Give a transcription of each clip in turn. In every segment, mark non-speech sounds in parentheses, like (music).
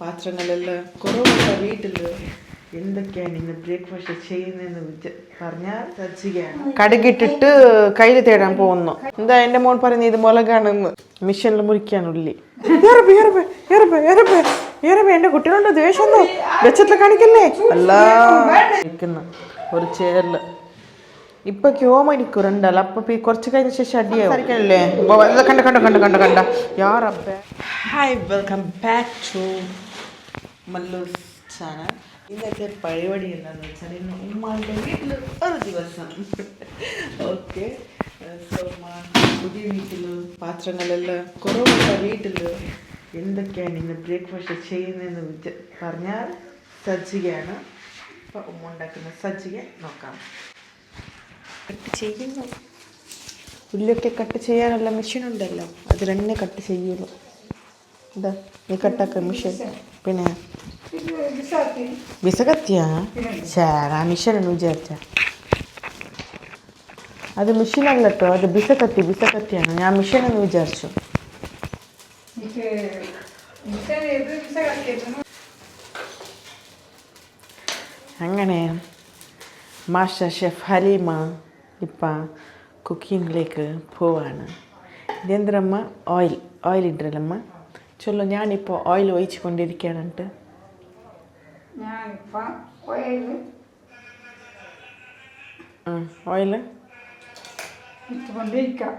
പാത്രങ്ങളെല്ലാം കുറവുള്ള വീട്ടിൽ എന്തൊക്കെയാണ് ഇന്ന് ബ്രേക്ക്ഫാസ്റ്റ് ചെയ്യുന്നതെന്ന് വിച പറഞ്ഞാൽ സജ്ജികയാണ്. കടുകിട്ടിട്ട് കയ്യിൽ തേടാൻ പോകുന്നു. എന്താ എന്റെ മോൻ പറയുന്നത് ഇത് മുളകാണെന്ന്? മിഷനിൽ മുറിക്കാൻ ഉള്ളി. എന്റെ കുട്ടികളുടെ ദേഷ്യം വെച്ചത്തിൽ കാണിക്കല്ലേ? അല്ല. നിൽക്കുന്ന ഒരു ചേരിൽ ഇപ്പൊ ക്യോമരിക്കും രണ്ടല്ല അപ്പൊ കുറച്ച് കഴിഞ്ഞ ശേഷം അടിയാവും. കണ്ട കണ്ട കണ്ട കണ്ട. കണ്ട യാറപ്പ hi welcome back to Mallus channel. ഇന്നത്തെ പരിപാടി എന്താണെന്ന് വെച്ചാൽ ഇന്ന് ഉമ്മാന്റെ വീട്ടിൽ ഒരു ദിവസം. ഓക്കെ. സോ പുതിയ വീട്ടിൽ പാത്രങ്ങളെല്ലാം കുറവുള്ള വീട്ടിൽ എന്തൊക്കെയാണ് ഇന്ന് ബ്രേക്ക്ഫാസ്റ്റ് ചെയ്യുന്നതെന്ന് പറഞ്ഞാൽ സജ്ജികയാണ്. അപ്പോൾ ഉമ്മ ഉണ്ടാക്കുന്ന സജ്ജിക നോക്കാം. കട്ട് ചെയ്യുന്നു. ഉള്ളിയൊക്കെ കട്ട് ചെയ്യാനുള്ള മെഷീൻ ഉണ്ടല്ലോ. അത് തന്നെ കട്ട് ചെയ്യുള്ളൂ എന്താ നീ കട്ടാക്ക മെഷീൻ. പിന്നെ വിസകത്തിയാ? ചേരാ മെഷീൻ എന്ന് വിചാരിച്ച. അത് മെഷീൻ അല്ല കേട്ടോ അത് ബിസകത്തി ബിസകത്തിയാണ് ഞാൻ മിഷനെന്ന് വിചാരിച്ചു. അങ്ങനെ മാസ്റ്റർ ഷെഫ് ഹലീമ ഇപ്പം കുക്കിങ്ങിലേക്ക് പോവാണ്. ഇതെന്തരമ്മ? ഓയിൽ ഓയിൽ ഇട്ടരല്ലമ്മ ചൊല്ലു ഞാനിപ്പോൾ ഓയിൽ ഒഴിച്ചു കൊണ്ടിരിക്കുകയാണിട്ട് ഞാനിപ്പം ഓയിൽ ഓയിൽ ഇട്ടുകൊണ്ടിരിക്കാം.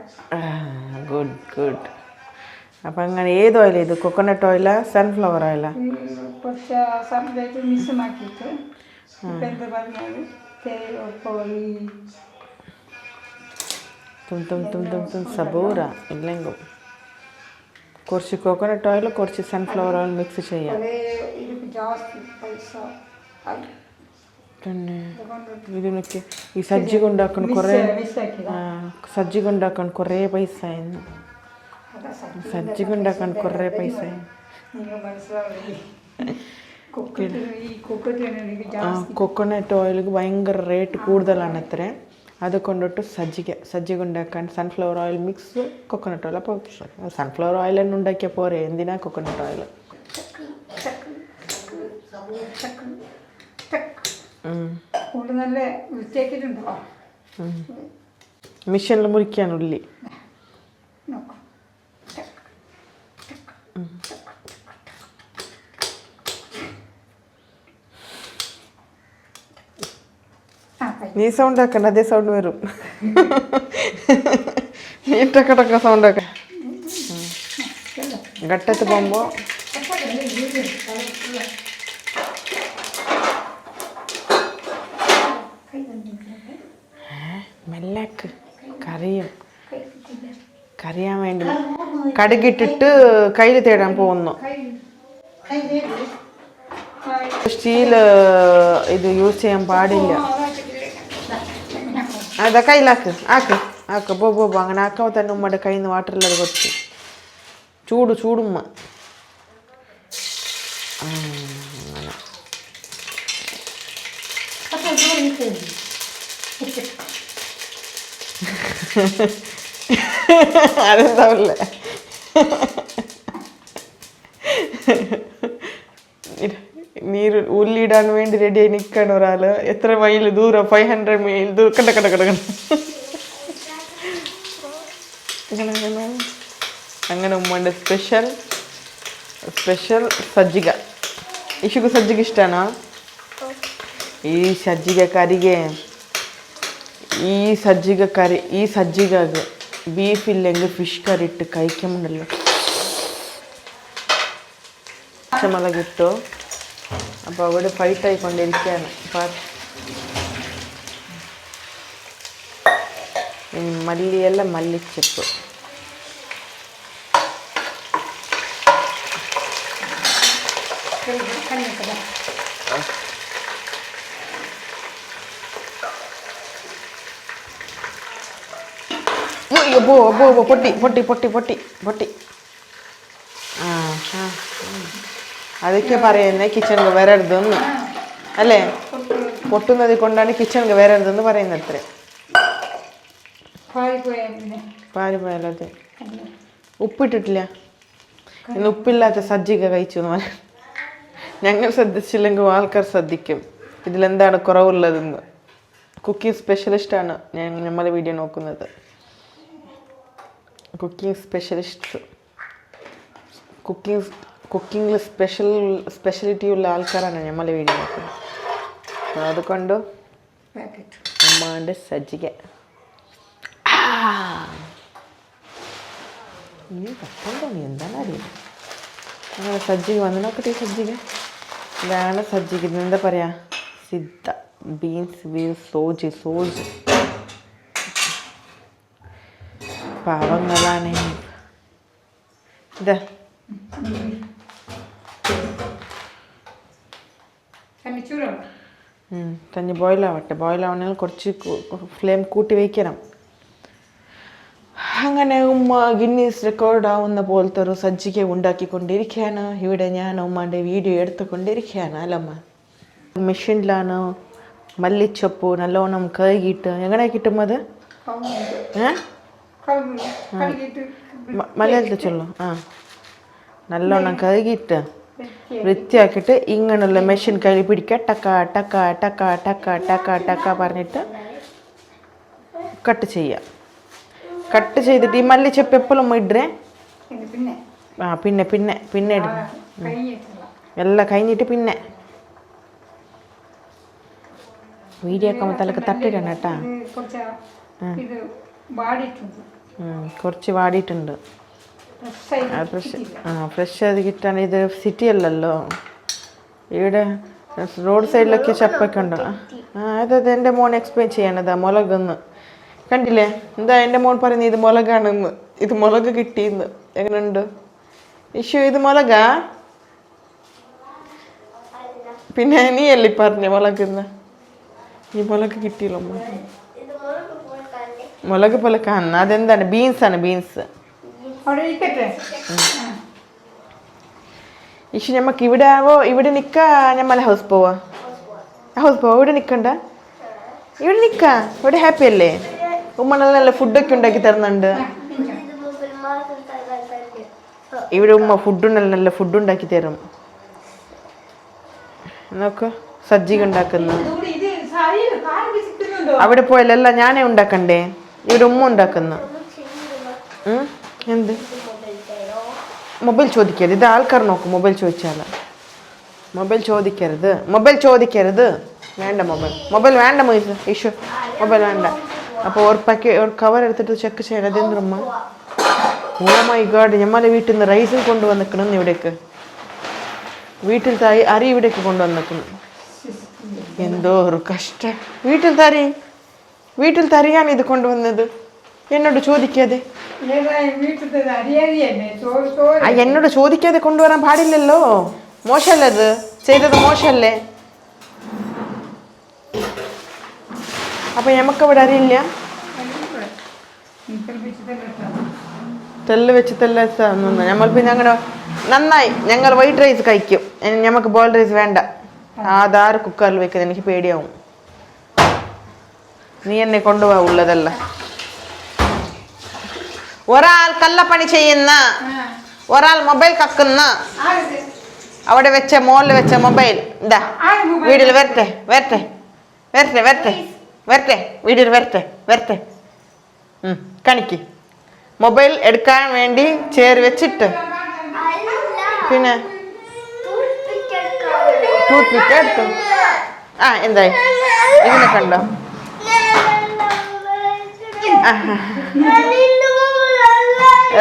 ഗുഡ് ഗുഡ് അപ്പം അങ്ങനെ ഏത് ഓയിൽ ഇത് കൊക്കനട്ട് ഓയിലാ സൺഫ്ലവർ ഓയിലാ ഈ കുറച്ച് സമയത്ത് മിസ്സാക്കിയിട്ട് ഇപ്പം എന്ത് പറഞ്ഞാൽ പോയി തും തും തും തും തും സബൂറ ഇല്ലെങ്കിൽ കുറച്ച് കോക്കനട്ട് ഓയിൽ കുറച്ച് സൺഫ്ലവർ ഓയിൽ മിക്സ് ചെയ്യാം. പിന്നെ അതുകൊണ്ട് ഇതിനൊക്കെ ഈ സജ്ജി കൊണ്ടാക്കാൻ കുറേ സജ്ജി കൊണ്ടാക്കാൻ കുറേ പൈസ ആയിരുന്നു. സജ്ജി കൊണ്ടാക്കാൻ കുറേ പൈസ. കൊക്കോനട്ട് ഓയിലിക്ക് ഭയങ്കര റേറ്റ് കൂടുതലാണ് അത്ര അത് കൊണ്ടിട്ട് സജ്ജിക്ക സജ്ജി ഉണ്ടാക്കാൻ sunflower oil mix coconut oil അപ്പോൾ സൺഫ്ലവർ ഓയിൽ തന്നെ ഉണ്ടാക്കിയാൽ പോരെ? എന്തിനാ കൊക്കോനട്ട് ഓയിൽ മിഷനിൽ മുറിക്കാൻ ഉള്ളി നീ സൗണ്ട് ആക്കണ്ട അതേ സൗണ്ട് വരും. നീ ടക്കടക്ക സൗണ്ട് ആക്ക. ഘട്ടത്ത് പോകുമ്പോൾ മെല്ലാക്ക് കറിയും കറിയാൻ വേണ്ടി കടുകിട്ടിട്ട് കയ്യിൽ തേടാൻ പോകുന്നു. സ്റ്റീൽ ഇത് യൂസ് ചെയ്യാൻ പാടില്ല. അതാ കയ്യിലാക്ക് ആക്ക് ആക്ക് പോ പോ പോ. അങ്ങനെ ആക്കുമ്പോൾ തന്നെ ഉമ്മയുടെ കയ്യിൽ നിന്ന് വാട്ടറിലത് കുറച്ച് ചൂട് ചൂടുമ്മ. (laughs) അതെന്താവില്ല (laughs) നീര് ഉള്ളിടാൻ വേണ്ടി റെഡിയായി നിൽക്കണം ഒരാൾ. എത്ര മൈൽ ദൂരം? ഫൈവ് ഹൺഡ്രഡ് മൈൽ ദൂരം. കണ്ട കണ്ട കണ്ട കണ്ട. അങ്ങനെ ഉമ്മന്റെ സ്പെഷ്യൽ സ്പെഷ്യൽ സജ്ജിക. ഇഷുക്ക് സജ്ജിക ഇഷ്ടമാണോ ഈ സജ്ജിക കറിಗೆ ഈ സജ്ജിക കറി ഈ സജ്ജിക ബീഫ് ഇല്ലെങ്കിൽ ഫിഷ് കറി ഇട്ട് കഴിക്കുമ്പോണ്ടല്ലോ പച്ചമുളകിട്ടു അപ്പോൾ അവിടെ ഫൈറ്റ് ആയിക്കൊണ്ടിരിക്കുകയാണ് പാ- ഇനി മല്ലിയെല്ല മല്ലിച്ചപ്പ് അയ്യോ പോ പോ പോ പൊട്ടി പൊട്ടി പൊട്ടി പൊട്ടി പൊട്ടി ആ ആ അതൊക്കെ പറയുന്നത് കിച്ചണിൽ വരരുതെന്ന് അല്ലേ? പൊട്ടുന്നത് കൊണ്ടാണ് കിച്ചണിൽ വരരുതെന്ന് പറയുന്നത് അത്രേ. പാൽ പോയാലോ ഉപ്പിട്ടിട്ടില്ല. ഇന്ന് ഉപ്പില്ലാത്ത സജ്ജിക കഴിച്ചു എന്ന് പറഞ്ഞു. ഞങ്ങൾ ശ്രദ്ധിച്ചില്ലെങ്കിൽ ആൾക്കാർ ശ്രദ്ധിക്കും. ഇതിലെന്താണ് കുറവുള്ളതെന്ന്. കുക്കിംഗ് സ്പെഷ്യലിസ്റ്റാണ് ഞാൻ നമ്മളെ വീഡിയോ നോക്കുന്നത്. കുക്കിംഗ് സ്പെഷ്യലിസ്റ്റ് കുക്കിംഗ് കുക്കിങ്ങിൽ സ്പെഷ്യൽ സ്പെഷ്യലിറ്റി ഉള്ള ആൾക്കാരാണ് നമ്മളെ വീഡിയോ നോക്കുന്നത് അപ്പോൾ അതുകൊണ്ട് പാക്കറ്റ് അമ്മാന്റെ സജ്ജിക നീ കഷ്ടം നീ അങ്ങനെ സജ്ജിക വന്ന്. നോക്കട്ടെ സജ്ജിക ഇതാണ് സജ്ജിക്കുന്നത് എന്താ പറയാ? സിദ്ധ. ബീൻസ് ബീൻസ് സോജ് സോജ്. പാവങ്ങളാണ്. ഇതാ. ബോയിൽ തന്നെ ബോയിലാവട്ടെ ബോയിലാവണമെങ്കിൽ കുറച്ച് ഫ്ലെയിം കൂട്ടി വയ്ക്കണം അങ്ങനെ ഉമ്മ ഗിന്നീസ് റെക്കോർഡ് ആവുന്ന പോലത്തെ ഒരു സജ്ജിക ഉണ്ടാക്കിക്കൊണ്ടിരിക്കുകയാണ്. ഇവിടെ ഞാൻ ഉമ്മാന്റെ വീഡിയോ എടുത്തുകൊണ്ടിരിക്കുകയാണ്. അല്ലമ്മ മെഷീനിലാണ് മല്ലിച്ചപ്പ് നല്ലോണം കഴുകിയിട്ട്. എങ്ങനെ കിട്ടും അത്? ഏ? കഴുകി കഴുകിയിട്ട് മ- മലയാളത്തിൽ ചൊല്ലോ. ആ. നല്ലോണം കഴുകിയിട്ട്. വൃത്തിയാക്കിയിട്ട് ഇങ്ങനെയുള്ള മെഷീൻ കയ്യിൽ പിടിക്കുക. ടക്ക ടക്ക ടക്ക ടക്ക ടക്ക ടക്ക പറഞ്ഞിട്ട് കട്ട് ചെയ്യുക. കട്ട് ചെയ്തിട്ട് ഈ മല്ലിച്ചപ്പ് എപ്പോഴും ഇടേ ആ പിന്നെ പിന്നെ പിന്നെ ഇടും. എല്ലാം കഴിഞ്ഞിട്ട് പിന്നെ. വീഡിയോ ഒക്കെ തലക്ക് തട്ടിടണം കേട്ടാ. കുറച്ച് വാടിയിട്ടുണ്ട്. ഫ്രഷ് ആ ഫ്രഷ് അത് കിട്ടാൻ ഇത് സിറ്റി അല്ലല്ലോ. ഇവിടെ റോഡ് സൈഡിലൊക്കെ ചപ്പൊക്കെ ഉണ്ടോ ആ അതെ എന്റെ മോൻ എക്സ്പ്ലെയിൻ ചെയ്യാനതാ മുളകെന്ന്. കണ്ടില്ലേ? എന്താ എന്റെ മോൻ പറയുന്നത് ഇത് മുളകാണെന്ന്? ഇത് മുളക് കിട്ടിയെന്ന്. എങ്ങനെയുണ്ട് ഇഷ്യൂ ഇത് മുളകാ? പിന്നെ നീ നീയല്ലേ പറഞ്ഞ മുളകെന്ന്? ഈ മുളക് കിട്ടിയല്ലോ മുളക് പോലെ കാണുന്ന അതെന്താണ്? ബീൻസാണ് ബീൻസ്. അവിടെ ഇരിക്കട്ടെ. ഇഷു ഞമ്മക്ക് ഇവിടെ ആവോ? ഇവിടെ നിക്ക. ഞമ്മല ഹൗസ് പോവാ? ഹൗസ് പോവാ. ഇവിടെ നിക്കണ്ട. ഇവിടെ നിക്ക. ഇവിടെ ഹാപ്പി അല്ലേ? ഉമ്മ നല്ല നല്ല ഫുഡൊക്കെ ഉണ്ടാക്കി തരുന്നുണ്ട്. ഇവിടെ ഉമ്മ ഫുഡ് നല്ല നല്ല ഫുഡ് ഉണ്ടാക്കി തരും. നോക്ക്. സജ്ജിക ഉണ്ടാക്കുന്നു. അവിടെ പോയാലല്ല ഞാനേ ഉണ്ടാക്കണ്ടേ? ഇവിടെ ഉമ്മ ഉണ്ടാക്കുന്നു? എന്ത്? മൊബൈൽ ചോദിക്കരുത്. ഇത് ആൾക്കാർ നോക്കും. മൊബൈൽ ചോദിച്ചാൽ മൊബൈൽ ചോദിക്കരുത്. മൊബൈൽ ചോദിക്കരുത്. വേണ്ട മൊബൈൽ. മൊബൈൽ വേണ്ട മൊയ്സ് ഇഷ്യൂ മൊബൈൽ വേണ്ട. അപ്പോൾ പാക്കറ്റ് ഒരു കവർ എടുത്തിട്ട് ചെക്ക് ചെയ്യണം. അതെന്തമ്മ ഓ മൈ ഗാഡ് ഞമ്മളെ വീട്ടിൽ നിന്ന് റൈസും കൊണ്ടുവന്നിക്കണം ഇവിടേക്ക്. വീട്ടിൽ തായി അരി ഇവിടേക്ക് കൊണ്ടുവന്നിക്കണം എന്തോ ഒരു കഷ്ടം. വീട്ടിൽ തരി. വീട്ടിൽ തരിയാണ് ഇത് കൊണ്ടുവന്നത്. എന്നോട് ചോദിക്കാതെ? എന്നോട് ചോദിക്കാതെ കൊണ്ടുവരാൻ പാടില്ലല്ലോ. മോശമല്ലേ അത് ചെയ്തത് മോശമല്ലേ? അപ്പൊ ഞമ്മക്ക് ഇവിടെ അറിയില്ല? തെല്ല് വെച്ച് തെല്ല നമ്മൾ പിന്നെ അങ്ങനെ നന്നായി. ഞങ്ങൾ വൈറ്റ് റൈസ് കഴിക്കും. ഞമ്മക്ക് ബോയിൽ റൈസ് വേണ്ട. ആധാർ കുക്കറിൽ വെക്കുന്നത് എനിക്ക് പേടിയാവും. നീ എന്നെ കൊണ്ടുപോകാ ഉള്ളതല്ല? ഒരാൾ കള്ളപ്പണി ചെയ്യുന്ന ഒരാൾ മൊബൈൽ കക്കുന്ന അവിടെ വെച്ച മോളിൽ വെച്ച മൊബൈൽ. എന്താ വീട്ടിൽ വരട്ടെ വരട്ടെ വരട്ടെ വരട്ടെ വരട്ടെ വീട്ടിൽ വരട്ടെ വരട്ടെ. കണിക്ക്. മൊബൈൽ എടുക്കാൻ വേണ്ടി ചേർ വെച്ചിട്ട്. പിന്നെ? ടൂത്ത് പിക്ക് എടുത്തു. ആ എന്തായി? ഇതിനെ കണ്ടോ?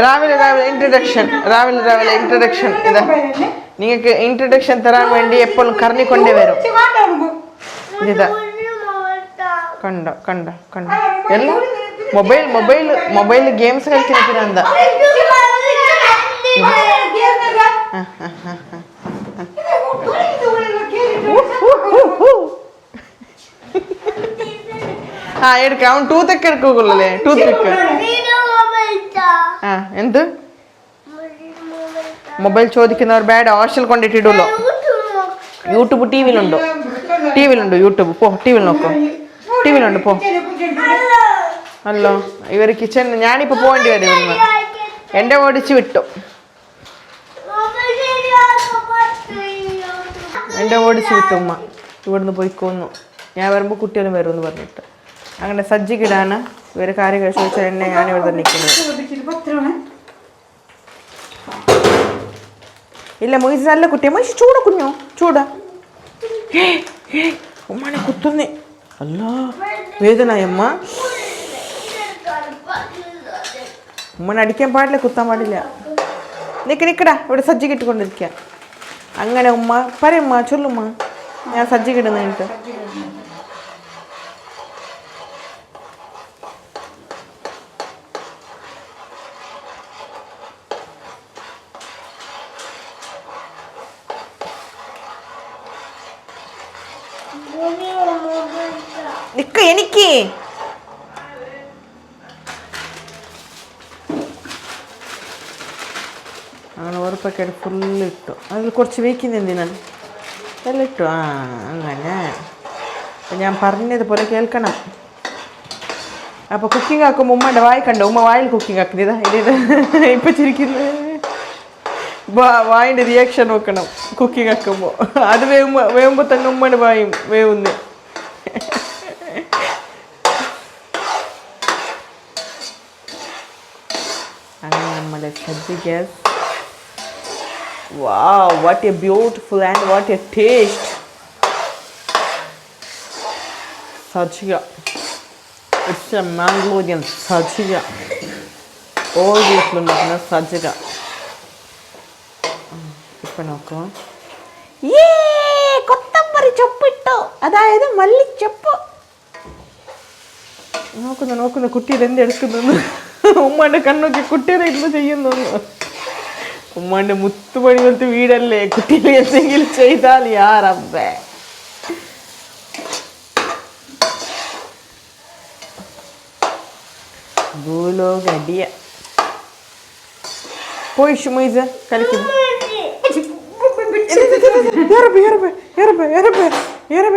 രാവിലെ രാവിലെ ഇൻട്രഡക്ഷൻ രാവിലെ രാവിലെ ഇൻട്രഡക്ഷൻ ഇതാ നിങ്ങൾക്ക് ഇൻട്രഡക്ഷൻ തരാൻ വേണ്ടി എപ്പോഴും കറങ്ങിക്കൊണ്ടേ വരും. ഇതാ. കണ്ടോ കണ്ടോ കണ്ടോ. എല്ലാം മൊബൈൽ മൊബൈൽ മൊബൈൽ ഗെയിംസ് കളിക്കുന്ന എന്താ ആ എടുക്കാം. അവൻ ടൂത്ത് ഒക്കെ എടുക്കുള്ളല്ലേ ടൂത്ത് പിക്ക് ആ എന്ത്? മൊബൈൽ ചോദിക്കുന്നവർ ബാഡ് ഹോസ്റ്റൽ കൊണ്ടിട്ടിടുള്ളൂ യൂട്യൂബ് ടി വിയിലുണ്ടോ ടി വിയിലുണ്ടോ യൂട്യൂബ് പോ ടി വിയിൽ നോക്കോ. ടി വിയിലുണ്ട് പോ. അല്ലോ ഇവർ കിച്ചൺ ഞാനിപ്പോൾ പോകേണ്ടി വരും എന്റെ ഓടിച്ച് വിട്ടു. എന്റെ ഓടിച്ച് വിട്ടു ഉമ്മ. ഇവിടുന്ന് പോയിക്കോന്നു. ഞാൻ വരുമ്പോൾ കുട്ടികളും വരുമെന്ന് പറഞ്ഞിട്ട്. അങ്ങനെ സജ്ജിക്കിടാണ് ഇവർ കാര്യങ്ങൾ വെച്ചാൽ എന്നെ ഞാൻ ഇവിടെ തന്നെ നിൽക്കുന്നത് ഇല്ല മൊയ്സ് നല്ല കുട്ടിയാ. മൊയ്സ് ചൂട കുഞ്ഞോ? ചൂട. (gasps) ഉമ്മാനെ കുത്തുന്നേ. അല്ല വേദനായമ്മ ഉമ്മനെ അടിക്കാൻ പാടില്ല കുത്താൻ പാടില്ല. നിക്ക് നിക്കടാ. ഇവിടെ സജ്ജി കിട്ടിക്കൊണ്ടിരിക്കുക അങ്ങനെ ഉമ്മ പറയുമ്മ ചൊല്ലുമ്മ ഞാൻ സജ്ജി കിടുന്നിട്ട് നിക്ക എനിക്ക്. അങ്ങനെ ഒരു പാക്കറ്റ് ഫുള്ള് ഇട്ടു. അതിൽ കുറച്ച് വേക്കുന്ന ഞാൻ എല്ലാം ഇട്ടു. ആ അങ്ങനെ. ഞാൻ പറഞ്ഞതുപോലെ കേൾക്കണം. അപ്പോൾ കുക്കിംഗ് ആക്കുമ്പോൾ ഉമ്മയുടെ വായി കണ്ടോ? ഉമ്മ വായിൽ കുക്കിംഗ് ആക്കുന്നത്? ഇതാ ഇപ്പം ചിരിക്കുന്നത് വാ- വായിന്റെ റിയാക്ഷൻ നോക്കണം. കുക്കിംഗ് ആക്കുമ്പോൾ അത് വേവുമ്പോൾ വേവുമ്പോൾ തന്നെ ഉമ്മയുടെ വായും വേവുന്നു അങ്ങനെ sabzi gas Wow, what a beautiful and what a taste. Sachiga. It's a Mangalorean sachiga. All വീട്ടിലുണ്ടാക്കുന്ന സജ്ജക ഇപ്പം നോക്കൂ ഏ കൊത്തമ്പറി ചൊപ്പിട്ടു അതായത് മല്ലിച്ചപ്പ് നോക്കുന്നു നോക്കുന്നു കുട്ടി ഇതെന്ത് ഉമ്മാന്റെ കണ്ണൊക്കെ കുട്ടിയുടെ ഇരുന്ന് ചെയ്യുന്നു ഉമ്മാന്റെ മുത്തുപണി പോലത്തെ വീടല്ലേ? കുട്ടി എന്തെങ്കിലും ചെയ്താൽ യാറബ്ബേ ഭൂലോക അടിയ പോയി ഷുമൈസ കളിക്കുന്നു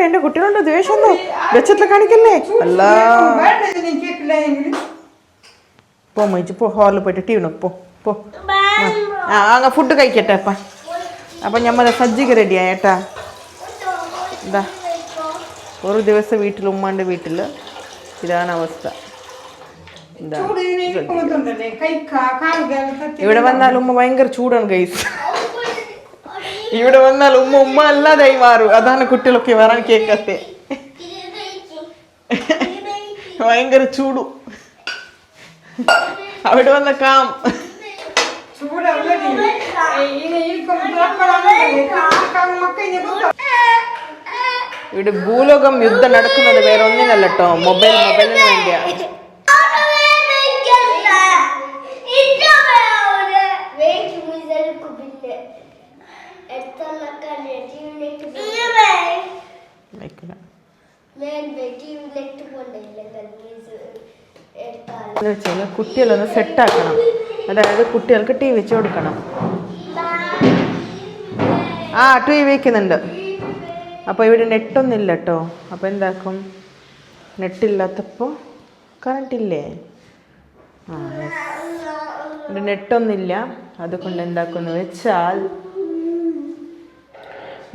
എന്റെ കുട്ടികളുടെ ദേഷ്യം വെച്ചത്തിൽ കാണിക്കല്ലേ? അല്ല. പോ മൈജ് പോ ഹാളിൽ പോയിട്ട് ടി വി പോ പോ. ആ. അങ്ങ് ഫുഡ് കഴിക്കട്ടെ അപ്പ. അപ്പം ഞമ്മ സജ്ജിക്ക് റെഡിയാ ഏട്ടാ. എന്താ ഒരു ദിവസം വീട്ടിൽ ഉമ്മാന്റെ വീട്ടിൽ ഇതാണ് അവസ്ഥ. എന്താ ഇവിടെ വന്നാൽ ഉമ്മ ഭയങ്കര ചൂടാണ് ഗൈസ് ഇവിടെ വന്നാൽ ഉമ്മ ഉമ്മ അല്ലാതായി മാറും. അതാണ് കുട്ടികളൊക്കെ വരാൻ കേൾക്കത്തെ. (laughs) ഭയങ്കര ചൂടു. അവിടെ വന്നേക്കാം കാം. ഇവിടെ ഭൂലോകം യുദ്ധം നടക്കുന്നത് വേറെ ഒന്നിനല്ല കേട്ടോ മൊബൈൽ മൊബൈലിന് വേണ്ടിയാ. വെക്കില്ല. എന്ന് വെച്ചാൽ കുട്ടികളൊന്ന് സെറ്റാക്കണം അതായത് കുട്ടികൾക്ക് ടി വെച്ച് കൊടുക്കണം. ആ ടി വി വയ്ക്കുന്നുണ്ട് അപ്പോൾ ഇവിടെ നെറ്റൊന്നും ഇല്ല കേട്ടോ അപ്പോൾ എന്താക്കും? നെറ്റില്ലാത്തപ്പോൾ കറണ്ട് ഇല്ലേ? ആ. ഇവിടെ നെറ്റൊന്നുമില്ല അതുകൊണ്ട് എന്താക്കുമെന്ന് വെച്ചാൽ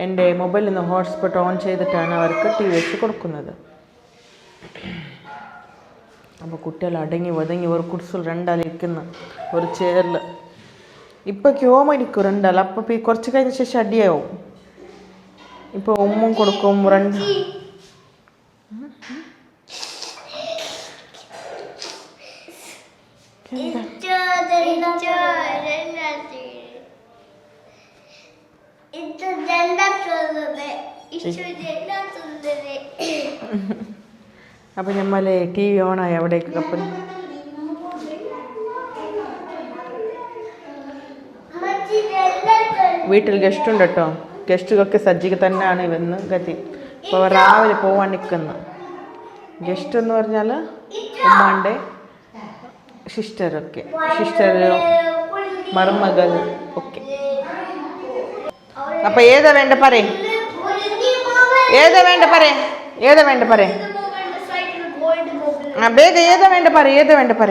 എന്റെ മൊബൈലിൽ നിന്ന് ഹോട്ട്സ്പോട്ട് ഓൺ ചെയ്തിട്ടാണ് അവർക്ക് ടി വി വെച്ച് കൊടുക്കുന്നത്. അപ്പോൾ കുട്ടികൾ അടങ്ങി ഒതുങ്ങി ഒരു കുടിസിൽ രണ്ടാളിരിക്കുന്നു ഒരു ചെയറിൽ ഇപ്പം ക്യോമടിക്കും രണ്ടാൾ അപ്പം ഈ കുറച്ച് കഴിഞ്ഞ ശേഷം അടിയാവും ഇപ്പോൾ ഉമ്മും കൊടുക്കും രണ്ട് അപ്പം നമ്മൾ ടി വി ഓണായി അവിടേക്ക് അപ്പം വീട്ടിൽ ഗസ്റ്റ് ഉണ്ട് കേട്ടോ ഗസ്റ്റുകൾക്ക് സജ്ജിക്ക് തന്നെയാണ് ഇവന്ന് ഗതി. അപ്പോൾ രാവിലെ പോവാൻ നിൽക്കുന്നു ഗസ്റ്റ് എന്ന് പറഞ്ഞാൽ ഉമ്മാന്റെ സിസ്റ്ററൊക്കെ സിസ്റ്റർ മരുമകൾ ഒക്കെ. അപ്പം ഏതാ വേണ്ട പറയും? ഏതാ വേണ്ട പറയും? ഏതാ വേണ്ട പറയും? ಬೇಗ ಏದ ವೇಂಡ ಪರ ಏದ ವೇಂಡ ಪರ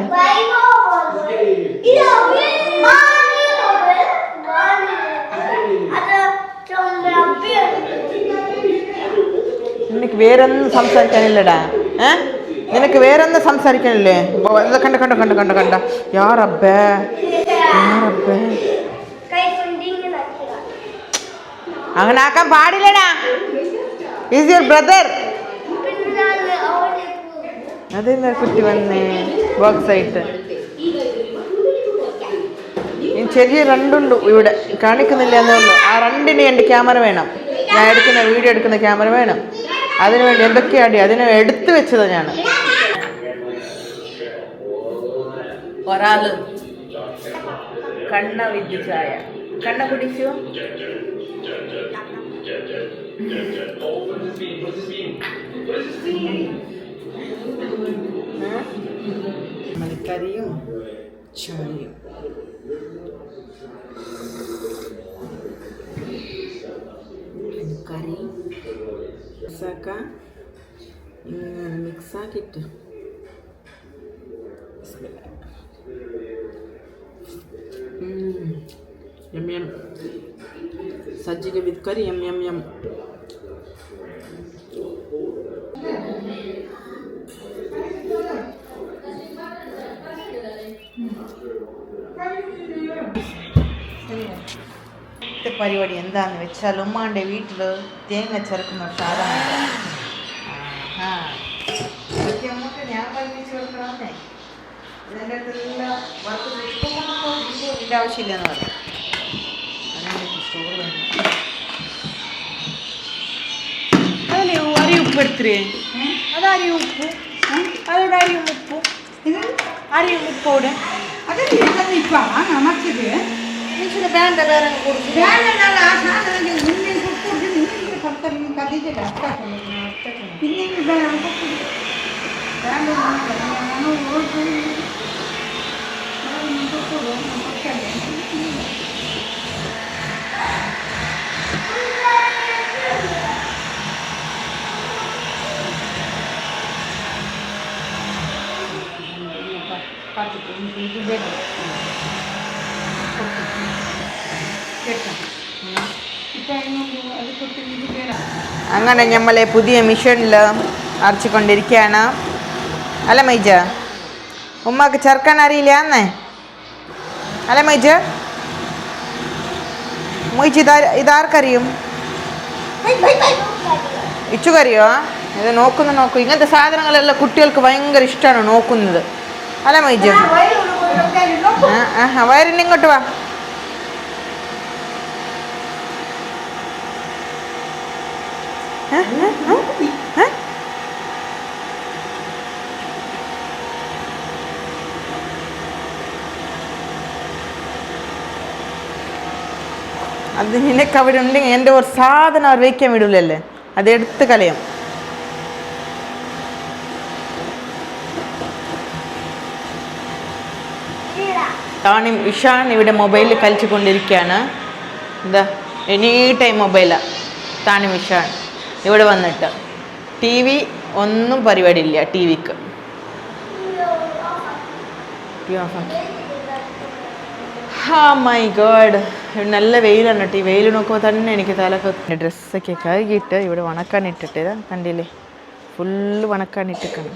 നിനക്ക് വേറൊന്നും സംസാരിക്കാനില്ലടാ ഏ നിനക്ക് വേറൊന്നും സംസാരിക്കാനില്ലേ ഓ, ഇത് കണ്ട കണ്ട കണ്ട കണ്ട കണ്ട യാറബ്ബേ യാറബ്ബേ അങ്ങനെ ആക്കാൻ പാടില്ലടാ ഈസ് യുവർ ബ്രദർ അതെന്താ കുട്ടി വന്നേ ബോക്സ് ആയിട്ട് ചെറിയ രണ്ടുണ്ട് ഇവിടെ. കാണിക്കുന്നില്ല എന്ന് തോന്നുന്നു. ആ രണ്ടിന് എന്റെ ക്യാമറ വേണം. ഞാൻ എടുക്കുന്ന വീഡിയോ എടുക്കുന്ന ക്യാമറ വേണം. അതിനു വേണ്ടി എന്തൊക്കെയാടി അതിനെ എടുത്തു വെച്ചതാ ഞാൻ. ഒരാൾ കണ്ണ വിദ്യ ചായ. കണ്ണ കുടിച്ചു? മലക്കറിയും ചായയും കറി മിക്സാക്ക ഇങ്ങനെ മിക്സാക്കിയിട്ട് എം എം സജ്ജിക വിത്ത് കറി എം എം എം ഇട്ട് പരിപാടി എന്താന്ന് വെച്ചാൽ ഉമ്മാൻ്റെ വീട്ടിൽ തേങ്ങ ചേർക്കുന്ന സാധനം ആ നമുക്ക് ഞാൻ പഠിപ്പിച്ചു കൊടുക്കണമെന്നേ ഇതിൻ്റെ അടുത്തെല്ലാം വർക്ക് ഇതിൻ്റെ ആവശ്യമില്ലെന്ന് പറയാം അതല്ലേ അരി ഉപ്പ് എടുത്തിരേ അതരി ഉപ്പ് அதோட அரியும் உப்பு இது அரியும் உப்போடு அதில் இருக்கிறது இப்போ நமக்கு இது ಇಂಚಿನ ಬ್ಯಾಂಡ್ ಎಲ್ಲ ನಂಗೆ ಕೊಡ್ಸಿ ಬ್ಯಾಂಡ್ ಎಲ್ಲ ಸಾಧನೆಗೆ ನಿನ್ನೆ ಕೊಟ್ಕೊಡ್ಸಿ ನಿನ್ನೆ ಕೊಡ್ತಾರೆ ನೀನು ಕದಿದ್ದೆ ಅರ್ಥ ಇನ್ನೇನು ಬ್ಯಾಂಡ್ ಕೊಟ್ಕೊಡ್ಸಿ ಬ್ಯಾಂಡ್ ನಾನು ಓದ್ತೀನಿ பார்த்துட்டு இது வேணும் അങ്ങനെ നമ്മളെ പുതിയ മിഷനിൽ അരച്ചുകൊണ്ടിരിക്കുകയാണ് അല്ല മൈജ. ഉമ്മക്ക് ചേർക്കാൻ അറിയില്ല എന്നേ അല്ല മൈജ. മൊയ്ച്ച് ഇതാ ഇതാർക്കറിയും? ഇച്ചുകറിയോ ഇത് നോക്കുന്ന നോക്കൂ. ഇങ്ങനത്തെ സാധനങ്ങളെല്ലാം കുട്ടികൾക്ക് ഭയങ്കര ഇഷ്ടമാണ് നോക്കുന്നത്. അല്ല മൈജ. ആ ആ വയറിന് ഇങ്ങോട്ട് വാ ഏ? ഏ? അത് നിനക്ക് അവിടെ ഉണ്ടെങ്കിൽ എന്റെ ഒരു സാധനം അവർ വയ്ക്കാൻ വിടൂലല്ലേ? അത് എടുത്ത് കളയും. താണി ഇഷാൻ ഇവിടെ മൊബൈലിൽ കളിച്ചുകൊണ്ടിരിക്കുകയാണ്. എന്താ എനി ടൈം മൊബൈലാണ് താണി ഇഷാൻ ഇവിടെ വന്നിട്ട്. ടി വി ഒന്നും പരിപാടി ഇല്ല ടി വിക്ക് ഹാ മൈ ഗോഡ് നല്ല വെയിലാണ് കേട്ടോ ഈ വെയിൽ നോക്കുമ്പോൾ തന്നെ എനിക്ക് തലക്ക് ഡ്രസ്സൊക്കെ കഴുകിയിട്ട് ഇവിടെ ഇതാ കണ്ടില്ലേ? ഫുള്ള് വണക്കാൻ ഇട്ടിക്കണം.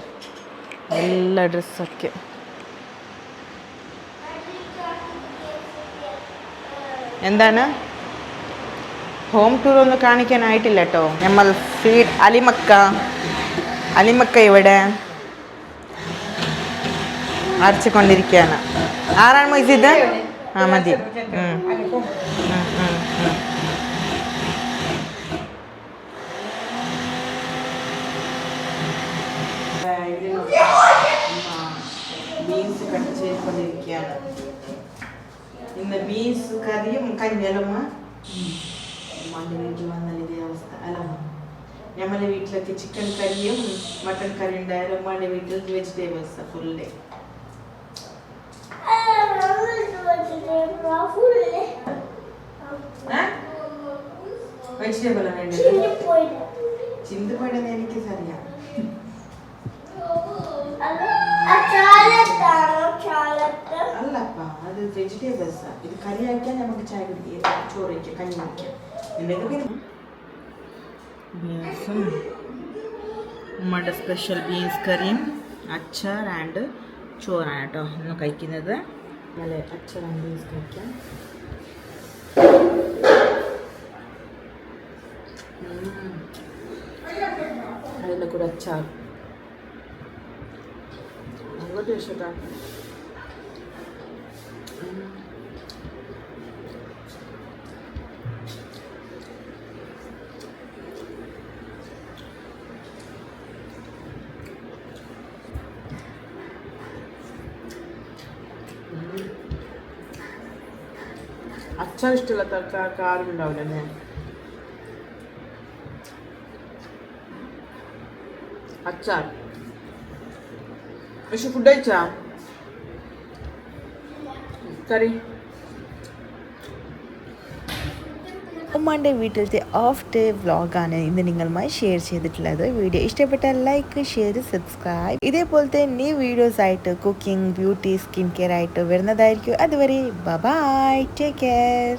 എല്ലാ ഡ്രസ്സൊക്കെ എന്താണ്? ഹോം ടൂർ ഒന്ന് കാണിക്കാനായിട്ടില്ല കേട്ടോ നമ്മൾ ഫീഡ് അലിമക്ക. അലിമക്ക ഇവിടെ അരച്ചുകൊണ്ടിരിക്കുകയാണ്. ആരാണ് മൊയ്സിത് ആ മതി. ബീൻസ് കട്ട് ചെയ്തുകൊണ്ടിരിക്കുകയാണ്. ഇന്ന് ബീൻസ് കറിയും കഞ്ഞലുമ്മ ഉമ്മാന്റെ വീട്ടിൽ വന്നാൽ ഇതേ അവസ്ഥ അല്ല ഞമ്മളെ വീട്ടിലൊക്കെ ചിക്കൻ കറിയും മട്ടൻ കറി ഉണ്ടായാലും? ഉമ്മാന്റെ വീട്ടിൽ വെജിറ്റേബിൾസ് ഫുൾ ഡേ എനിക്ക് അറിയാം അല്ലപ്പാ അത് വെജിറ്റബിൾസാ ഇത് കറി ആക്കിയാൽ നമുക്ക് ചായ കുടിക്കാം ചോറ് വയ്ക്കാം കഞ്ഞി വയ്ക്കാം വ്യാസം ഉമ്മയുടെ സ്പെഷ്യൽ ബീൻസ് കറിയും അച്ചാർ ആൻഡ് ചോറാണ് കേട്ടോ ഇന്ന് കഴിക്കുന്നത്. നല്ല അച്ചാർ ആൻഡ് ബീൻസ് കഴിക്കാം. അതിന്റെ കൂടെ അച്ചാർ. നല്ല ടേസ്റ്റ് അച്ചാർ ഇഷ്ടമില്ലാത്ത ആൾക്കാർക്ക് ആരും ഉണ്ടാവില്ല അല്ലേ? അച്ചാർ പക്ഷെ ഫുഡ് കഴിച്ചാ? കറി? ഉമ്മാന്റെ വീട്ടിലത്തെ ഓഫ് ഡേ വ്ളോഗാണ് ഇന്ന് നിങ്ങളുമായി ഷെയർ ചെയ്തിട്ടുള്ളത്. വീഡിയോ ഇഷ്ടപ്പെട്ട ലൈക്ക് ഷെയർ സബ്സ്ക്രൈബ് ഇതേപോലത്തെ ന്യൂ വീഡിയോസ് ആയിട്ട് കുക്കിംഗ് ബ്യൂട്ടി സ്കിൻ കെയർ ആയിട്ട് വരുന്നതായിരിക്കും. അതുവരെ ബൈ ടേക്ക് കെയർ